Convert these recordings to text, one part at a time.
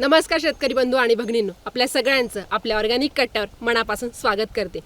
नमस्कार शेतकरी बंधू आणि भगिनींनो आपल्या सगळ्यांचं आपल्या ऑर्गॅनिक कट्ट्यावर मनापासून स्वागत करते.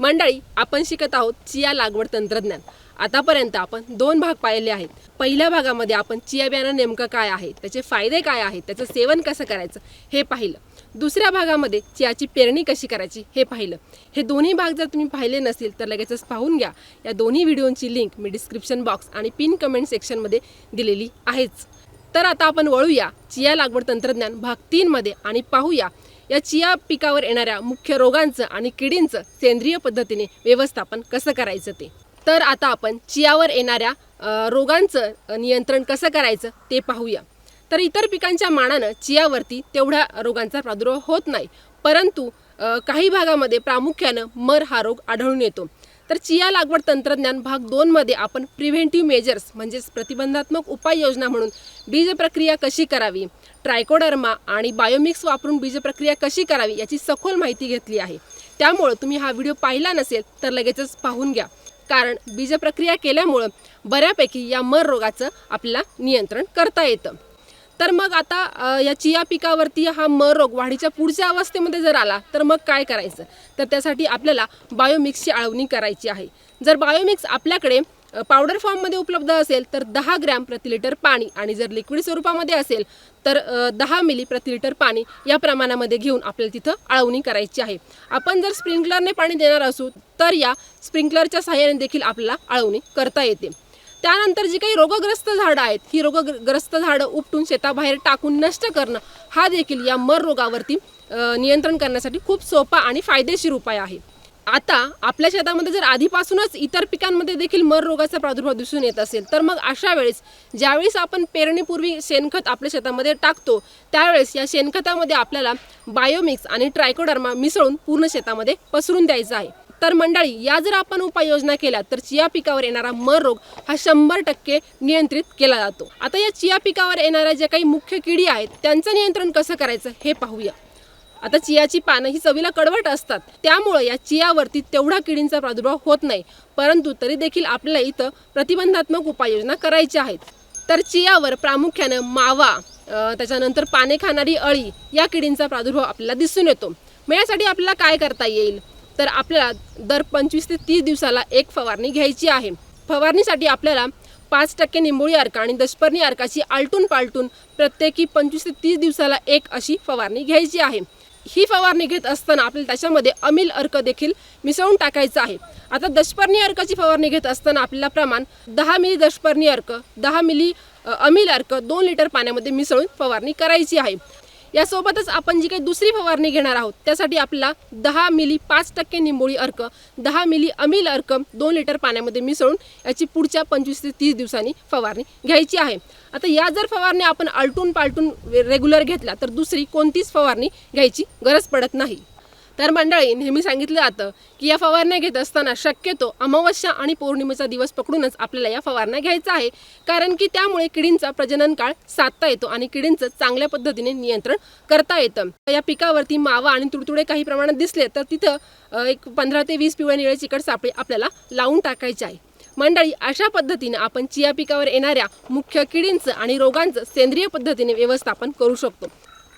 मंडळी आपण शिकत आहोत चिया लागवड तंत्रज्ञान. आतापर्यंत आपण दोन भाग पाहिले आहेत. पहिल्या भागामध्ये आपण चिया बियाणं नेमकं काय आहे त्याचे फायदे काय आहेत त्याचं सेवन कसं करायचं हे पाहिलं. दुसऱ्या भागामध्ये चियाची पेरणी कशी करायची हे पाहिलं. हे दोन्ही भाग जर तुम्ही पाहिले नसतील तर लगेचच पाहून घ्या. या दोन्ही व्हिडिओची लिंक मी डिस्क्रिप्शन बॉक्स आणि पिन कमेंट सेक्शनमध्ये दिलेली आहेच. तर आता आपण वळूया चिया लागवड तंत्रज्ञान भाग तीनमध्ये आणि पाहूया. या चिया पिकावर येणाऱ्या मुख्य रोगांचं आणि किडींचं सेंद्रिय पद्धतीने व्यवस्थापन कसं करायचं ते. तर आता आपण चियावर येणाऱ्या रोगांचं नियंत्रण कसं करायचं ते पाहूया. तर इतर पिकांच्या मानानं चियावरती तेवढ्या रोगांचा प्रादुर्भाव होत नाही. परंतु काही भागामध्ये प्रामुख्यानं मर हा रोग आढळून येतो. तर चिया लागवड तंत्रज्ञान भाग दोनमध्ये आपण प्रिव्हेंटिव्ह मेजर्स म्हणजेच प्रतिबंधात्मक उपाययोजना म्हणून बीज प्रक्रिया कशी करावी ट्रायकोडर्मा आणि बायोमिक्स वापरून बीज प्रक्रिया कशी करावी याची सखोल माहिती घेतली आहे. त्यामुळं तुम्ही हा व्हिडिओ पाहिला नसेल तर लगेचच पाहून घ्या. कारण बीजप्रक्रिया केल्यामुळं बऱ्यापैकी या मर रोगाचं आपल्याला नियंत्रण करता येतं. तर मग आता या चिया पिकावरती हा मर रोग वाढीच्या पुढच्या अवस्थेमध्ये जर आला तर मग काय करायचं? तर त्यासाठी आपल्याला बायोमिक्सची आळवणी करायची आहे. जर बायोमिक्स आपल्याकडे पावडर फॉर्ममध्ये उपलब्ध असेल तर दहा ग्रॅम प्रति लिटर पाणी आणि जर लिक्विड स्वरूपामध्ये असेल तर दहा मिली प्रति लिटर पाणी या प्रमाणामध्ये घेऊन आपल्याला तिथं आळवणी करायची आहे. आपण जर स्प्रिंकलरने पाणी देणार असू तर या स्प्रिंकलरच्या सहाय्याने देखील आपल्याला आळवणी करता येते. त्यानंतर जी काही रोगग्रस्त झाडं आहेत ही रोगग्रस्त झाडं उपटून शेताबाहेर टाकून नष्ट करणं हा देखील या मर रोगावरती नियंत्रण करण्यासाठी खूप सोपा आणि फायदेशीर उपाय आहे. आता आपल्या शेतामध्ये जर आधीपासूनच इतर पिकांमध्ये देखील मर रोगाचा प्रादुर्भाव दिसून येत असेल तर मग अशा वेळेस ज्यावेळेस आपण पेरणीपूर्वी शेणखत आपल्या शेतामध्ये टाकतो त्यावेळेस या शेणखतामध्ये आपल्याला बायोमिक्स आणि ट्रायकोडर्मा मिसळून पूर्ण शेतामध्ये पसरून द्यायचं आहे. तर मंडळी या जर आपण उपाययोजना केल्या तर चिया पिकावर येणारा मर रोग हा शंभर टक्के नियंत्रित केला जातो. आता या चिया पिकावर येणाऱ्या ज्या काही मुख्य किडी आहेत त्यांचं नियंत्रण कसं करायचं हे पाहूया. आता चियाची पानं ही चवीला कडवट असतात. त्यामुळं या चियावरती तेवढा किडींचा प्रादुर्भाव होत नाही. परंतु तरी देखील आपल्याला इथं प्रतिबंधात्मक उपाययोजना करायच्या आहेत. तर चियावर प्रामुख्यानं मावा त्याच्यानंतर पाने खाणारी अळी या किडींचा प्रादुर्भाव आपल्याला दिसून येतो. मग यासाठी आपल्याला काय करता येईल? तर आपल्याला दर पंचवीस ते तीस दिवसाला एक फवारणी घ्यायची आहे. फवारणीसाठी आपल्याला पाच टक्के निंबोळी अर्क आणि दशपर्णी अर्काची आलटून पालटून प्रत्येकी पंचवीस ते तीस दिवसाला एक अशी फवारणी घ्यायची आहे. ही फवारणी घेत असताना आपल्याला त्याच्यामध्ये अमिल अर्क देखील मिसळून टाकायचं आहे. आता दशपर्णी अर्काची फवारणी घेत असताना आपल्याला प्रमाण दहा मिली दशपर्णी अर्क दहा मिली अमिल अर्क दोन लिटर पाण्यामध्ये मिसळून फवारणी करायची आहे. यासोबतच आपण जी काही दुसरी फवारणी घेणार आहोत त्यासाठी आपल्याला दहा मिली पाच टक्के निंबोळी अर्क दहा मिली अमिल अर्क दोन लिटर पाण्यामध्ये मिसळून याची पुढच्या पंचवीस ते तीस दिवसांनी फवारणी घ्यायची आहे. आता या जर फवारणी आपण आलटून पालटून रेग्युलर घेतल्या तर दुसरी कोणतीच फवारणी घ्यायची गरज पडत नाही. तर मंडळी नेहमी सांगितलं जातं की या फवारण्या घेत असताना शक्यतो अमावस्या आणि पौर्णिमेचा दिवस पकडूनच आपल्याला या फवारण्या घ्यायचा आहे. कारण की त्यामुळे किडींचा प्रजनन काळ साधता येतो आणि किडींचं चांगल्या पद्धतीने नियंत्रण करता येतं. या पिकावरती मावा आणि तुडतुडे काही प्रमाणात दिसले तर तिथं एक पंधरा ते वीस पिवळे निळे चिकट सापळी आपल्याला लावून टाकायचे आहे. मंडळी अशा पद्धतीने आपण चिया पिकावर येणाऱ्या मुख्य किडींचं आणि रोगांचं सेंद्रिय पद्धतीने व्यवस्थापन करू शकतो.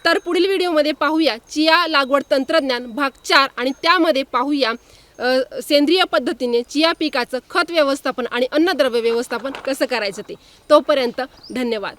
तर पुढील व्हिडिओमध्ये पाहूया चिया लागवड तंत्रज्ञान भाग चार आणि त्यामध्ये पाहूया सेंद्रिय पद्धतीने चिया पिकाचं खत व्यवस्थापन आणि अन्नद्रव्य व्यवस्थापन कसं करायचं ते. तोपर्यंत धन्यवाद.